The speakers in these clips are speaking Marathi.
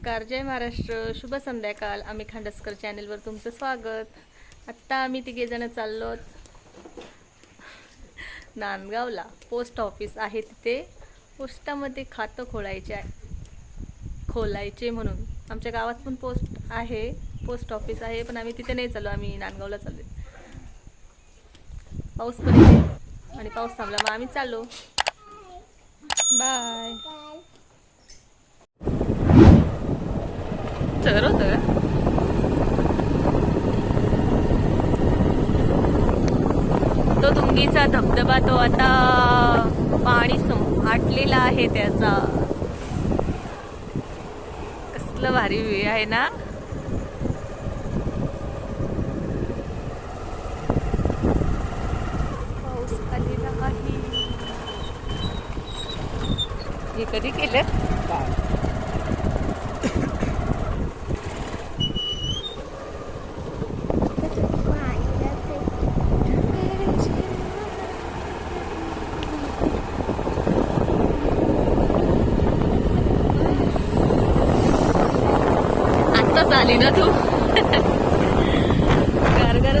नमस्कार जय महाराष्ट्र. शुभ संध्याकाळ. आम्ही खांडसकर चॅनेलवर तुमचं स्वागत. आत्ता आम्ही तिघेजणं चाललो नांदगावला. पोस्ट ऑफिस आहे तिथे. पोस्टामध्ये खातं खोलायचे आहे. खोलायचे म्हणून. आमच्या गावात पण पोस्ट आहे. पोस्ट ऑफिस आहे पण आम्ही तिथे नाही चाललो. आम्ही नांदगावला चाललो पाऊस पण आणि पाऊस थांबला. मग आम्ही चाललो. बाय. चर तो तुंगीचा धबधबा तो आता पाणी आटलेला आहे त्याचा. कसलं भारी व्ह्यू आहे ना? पाऊस आलेला आहे. हे कधी केलं? आली ना तू? गारगार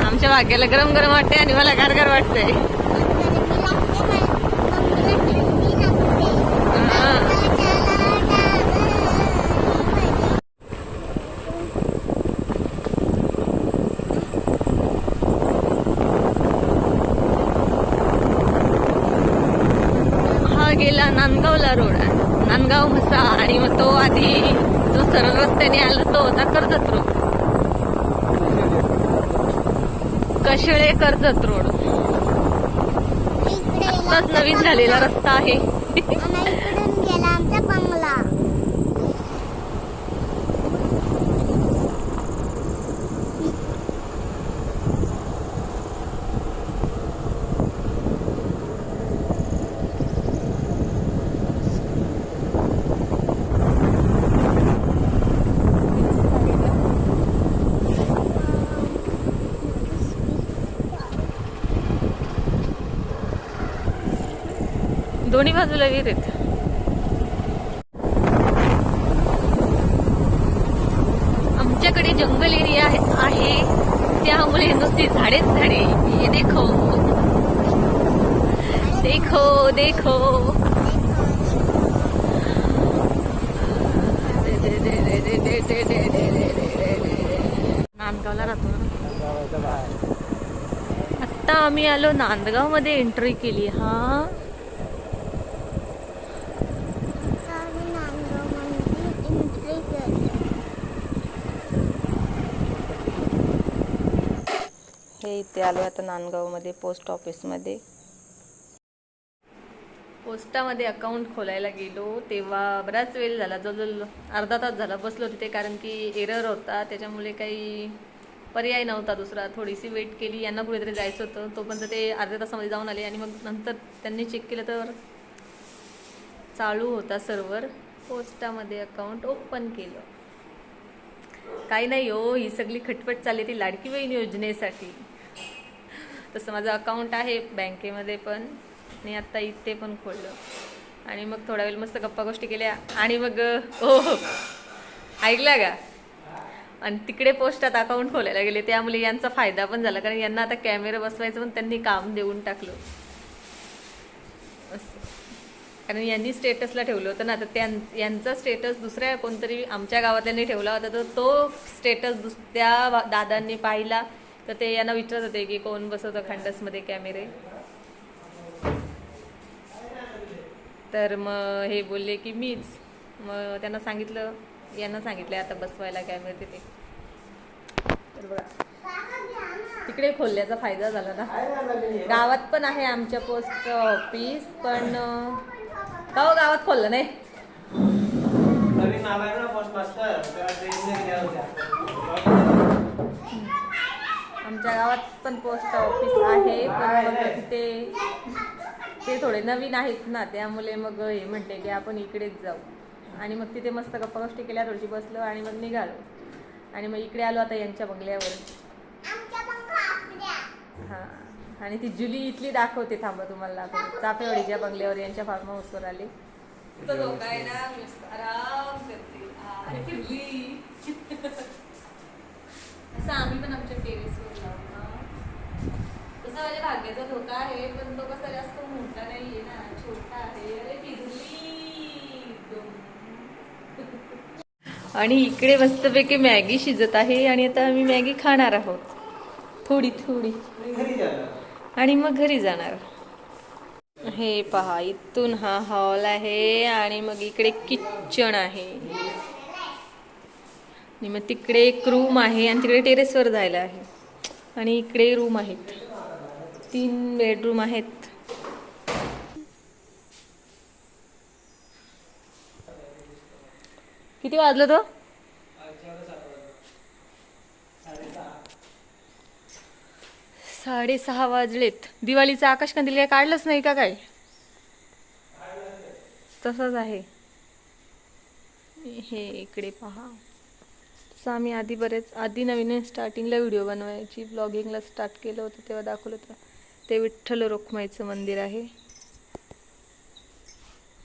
आमच्या भाग्याला गरम गरम वाटते आणि मला गारगार वाटतंय हा. हा गेला नांदगावला रोड नांदगाव म्हसा आणि मग जो सरळ रस्त्याने आला तो होता कर्जत रोड. कशळे कर्जत रोड. आत्ताच नवीन झालेला रस्ता आहे इकडून गेला आमचा बंगला दोन्ही बाजूला विहीर आहेत. आमच्याकडे जंगल एरिया आहे त्यामुळे नुसती झाडेच झाडे. हे देखो. देखो देखो. नांदगावला राहतो ना. आत्ता आम्ही आलो नांदगावमध्ये एंट्री केली. हा आम्ही नांदगावमध्ये एंट्री केली हे इथे आलो आता नांदगावमध्ये पोस्ट ऑफिसमध्ये पोस्टामध्ये अकाउंट खोलायला गेलो तेव्हा बराच वेळ झाला जवळजवळ अर्धा तास झाला बसलो तिथे कारण की एरर होता त्याच्यामुळे काही पर्याय नव्हता दुसरा. थोडीशी वेट केली यांना कुठेतरी जायचं होतं. तोपर्यंत ते अर्ध्या तासामध्ये जाऊन आले आणि मग नंतर त्यांनी चेक केलं तर चालू होता सर्वर पोस्टामध्ये अकाउंट ओपन केलं. काही नाही हो ही सगळी खटपट चालली ती लाडकी बहीण योजनेसाठी. तसं माझं अकाउंट आहे बँकेमध्ये पण. आणि आत्ता इथे पण खोललं. आणि मग थोडा वेळ मस्त गप्पा गोष्टी केल्या. आणि मग हो ऐकला का? आणि तिकडे पोस्टात अकाउंट खोलायला गेले. त्यामुळे यांचा फायदा पण झाला. कारण यांना आता कॅमेरा बसवायचं पण त्यांनी काम देऊन टाकलं. असं. कारण यांनी स्टेटसला ठेवलं होतं ना. तर त्यां यांचा स्टेटस दुसऱ्या कोणतरी आमच्या गावातल्यांनी ठेवला होता. तर तो स्टेटस दुस त्या दादांनी पाहिला. तर ते यांना विचारत होते की कोण बसवतं खंडसमध्ये कॅमेरे. तर मग हे बोलले की मीच. मग त्यांना सांगितलं यांना सांगितलं आता बसवायला कॅमेरे तिथे. तर बघा. तिकडे खोलल्याचा फायदा झाला ना. गावात पण आहे आमच्या पोस्ट ऑफिस पण का हो गावात खोललं नाही. पोस्ट मास्टर आमच्या गावात पण पोस्ट ऑफिस आहे पण मग तिथे ते थोडे नवीन आहेत ना त्यामुळे मग हे म्हटले की आपण इकडेच जाऊ. आणि मग तिथे मस्त गप्पा गोष्टी केल्या थोडीशी बसलो आणि मग निघालो. आणि मग इकडे आलो आता यांच्या बंगल्यावर. हां. आणि ती जुली इथली दाखवते थांबा तुम्हाला. दाखवते चाफेवाडीच्या बंगल्यावर यांच्या फार्म हाऊसवर आले. आराम करते असं आम्ही पण आमच्या टेरेसवर माझ्या भाग्याचा धोका आहे पण तो कसा जास्त मोठा नाहीये ना छोटा आहे. अरे आणि इकडे मस्तपैकी मॅगी शिजत आहे आणि आता आम्ही मॅगी खाणार आहोत. थोडी थोडी. मी घरी जाणार. आणि मग घरी जाणार. हे पहा इथून हा हॉल आहे आणि मग इकडे किचन आहे. आणि मग तिकडे एक रूम आहे आणि तिकडे टेरेसवर जायला आहे. आणि इकडे रूम आहेत. तीन बेडरूम आहेत. किती वाजलं तो? साडेसहा वाजलेत. दिवाळीचं आकाश कंदील काय काढलंच नाही का काय? तसंच आहे. हे इकडे पहा. तसं आम्ही आधी बरेच आधी नवीन स्टार्टिंगला व्हिडिओ बनवायची ब्लॉगिंगला स्टार्ट केलं होतं तेव्हा दाखवलं होतं. ते विठ्ठल रोखमाईचं मंदिर आहे.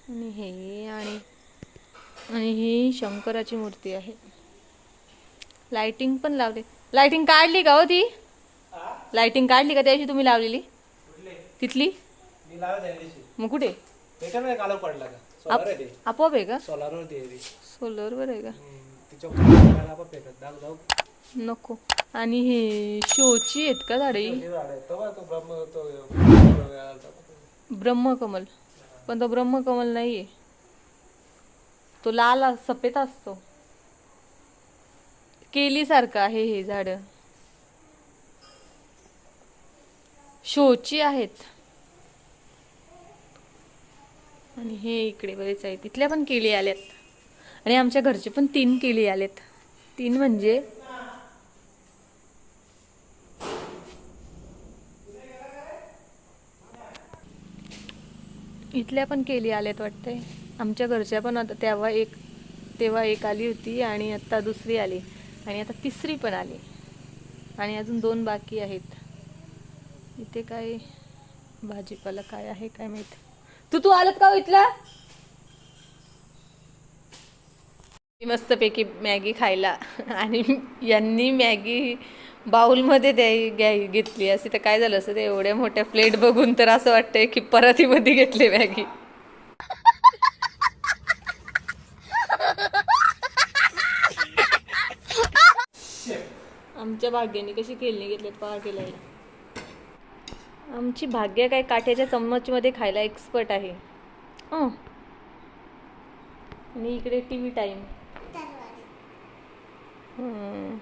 आणि हे आणि आणि ही शंकराची मूर्ती आहे. लाइटिंग पण लावली. लाइटिंग काढली का हो ती? लाइटिंग काढली का त्याशी तुम्ही लावलेली? तिथली? मग कुठे? आपोआप आहे का? सोलरवर आहे का? नको. आणि हे शोची आहेत का झाडे. ब्रह्मकमल. पण तो ब्रह्मकमल नाहीये. तो लाल सफेद असतो. केलीसारखं आहे हे झाड. शोची आहेत. आणि हे इकडे बरेच आहेत. तिथल्या पण केळी आल्यात. आणि आमच्या घरचे पण तीन केळी आलेत तीन म्हणजे इथल्या पण केली आल्यात वाटतंय. आमच्या घरच्या पण आता तेव्हा एक तेव्हा एक आली होती आणि आता दुसरी आली. आणि आता तिसरी पण आली. आणि अजून दोन बाकी आहेत. इथे काय भाजीपाला काय आहे काय माहीत. तू तू आलत का हो इथला? मस्तपैकी मॅगी खायला. आणि यांनी मॅगी बाउलमध्ये द्याय घ्याय घेतली असे तर काय झालं असं ते एवढ्या मोठ्या प्लेट बघून तर असं वाटतंय की परातीमध्ये घेतली मॅगी. आमच्या भाग्याने कशी केलनी घेतल्यात पहा केलाय आमची भाग्य काय काठ्याच्या चम्मचमध्ये खायला एक्सपर्ट आहे. हं. आणि इकडे टी व्ही टाईम हम्म.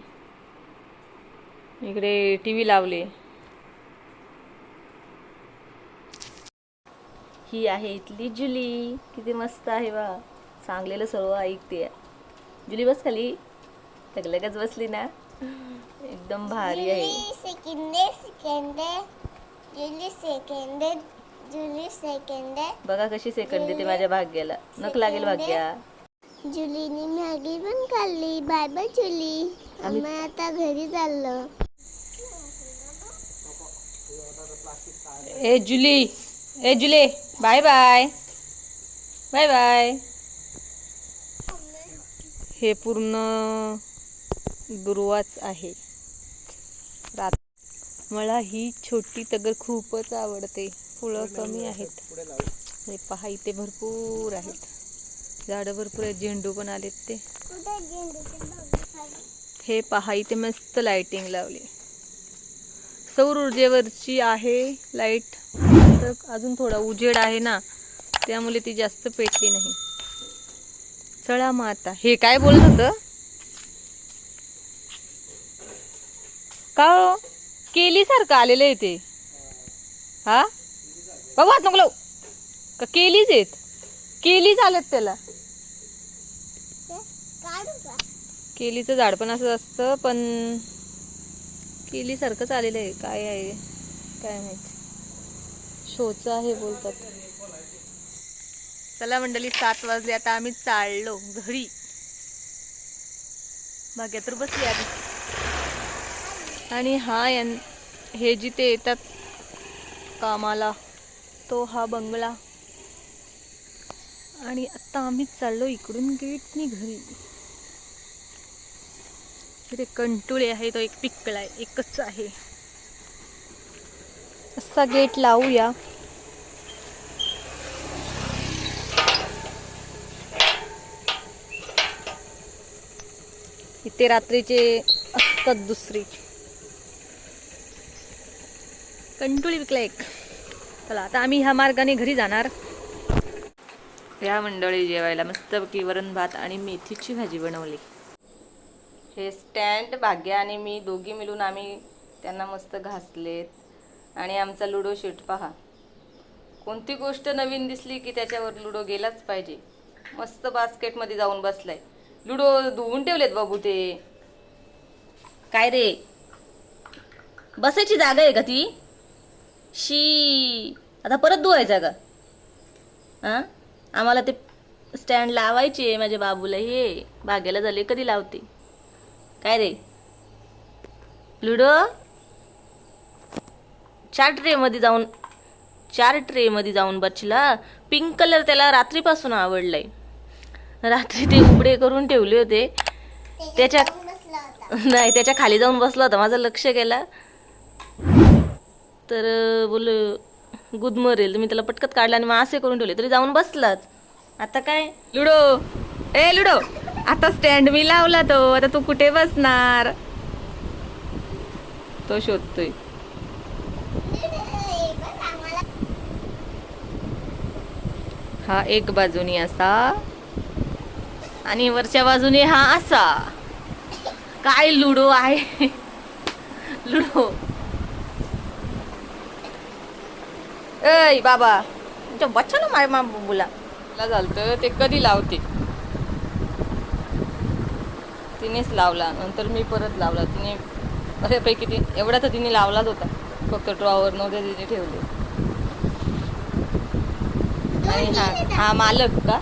इकडे टी व्ही लावले. ही आहे इथली जुली. किती मस्त आहे बा. सांगलेलं सर्व ऐकते. जुली बस खाली. लगलगच बसली ना. एकदम भारी आहे. जुली सेकंडे सेकंडे जुली सेकंडे जुली सेकंडे बघा कशी सेकंड देते माझ्या भाग्याला. नक लागेल भाग्या. जुलीने मॅगी पण खाल्ली. Bye bye Julie. आम्ही आता घरी चाललो. ए जुली. ए Julie. Bye bye. Bye bye. हे पूर्ण दुर्वाच आहे. रात मला ही छोटी तगर खूपच आवडते. फुलं कमी आहेत. हे पहा इथे भरपूर आहेत. झाडं भरपूर आहेत. झेंडू पण आलेत ते. हे पहा इथे मस्त लाइटिंग लावली. सौर ऊर्जेवरची आहे लाइट. तर अजून थोडा उजेड आहे ना त्यामुळे ती जास्त पेटली नाही. चला मग आता. हे काय बोलत होतं? का हो? केलीसारखं आलेलं आहे ते. हा? बाबा हात नको. का केलीच आहेत? केलीच आलेत त्याला. केलीचं झाड पण असं असतं पण केलीसारखंच आलेलं आहे. काय आहे? काय माहीत. शोचं आहे बोलतात. चला मंडळी सात वाजले. आता आम्ही चाललो घरी. भाग्या तर बसली आधी. आणि हा यां हे जिथे येतात कामाला तो हा बंगला. आणि आता आम्ही चाललो इकडून गेटनी घरी. तिथे कंटुळे आहे तो एक पिक्कल आहे एकच आहे. असा गेट लावूया. इथे रात्रीचे असतात दुसरी. कंटुळी विकला एक. चला आता आम्ही ह्या मार्गाने घरी जाणार. या मंडळी जेवायला मस्तपैकी वरण भात आणि मेथीची भाजी बनवली. हे स्टँड भाग्या आणि मी दोघी मिळून आम्ही त्यांना मस्त घासलेत. आणि आमचा लुडो शीट पहा. कोणती गोष्ट नवीन दिसली की त्याच्यावर लुडो गेलाच पाहिजे. मस्त बास्केटमध्ये जाऊन बसलाय. लुडो धुवून ठेवलेत बाबू ते. काय रे? बसायची जागा आहे का ती? शी आता परत धुवायचा का? हां? आम्हाला ते स्टँड लावायचे माझ्या बाबूला. हे बागेला झाले कधी लावते? काय रे? लुडो? चार ट्रेमध्ये जाऊन चार ट्रेमध्ये जाऊन बसला. पिंक कलर त्याला रात्रीपासून आवडलाय. रात्री ते उघडे करून ठेवले होते. त्याच्या नाही त्याच्याखाली जाऊन बसला होता. माझं लक्ष गेला. तर बोल गुदमरेल मी त्याला पटकत काढला आणि मग असे करून ठेवले. तरी जाऊन बसलाच. आता काय? लुडो. ए लुडो. आता स्टँड मी लावला तो. आता तू कुठे बसणार? तो शोधतोय. हा एक बाजूनी असा. आणि वरच्या बाजूने हा असा. काय लुडो आहे? लुडो. ऐ बाबा. तुमच्या बच्चा माय मा बोला मला ते कधी लावते तिनेच लावला. नंतर मी परत लावला. तिने बऱ्यापैकी ती एवढा तर तिने लावलाच होता. फक्त ड्रॉवर नव्हते तिने ठेवले. आणि हा हा मालक का?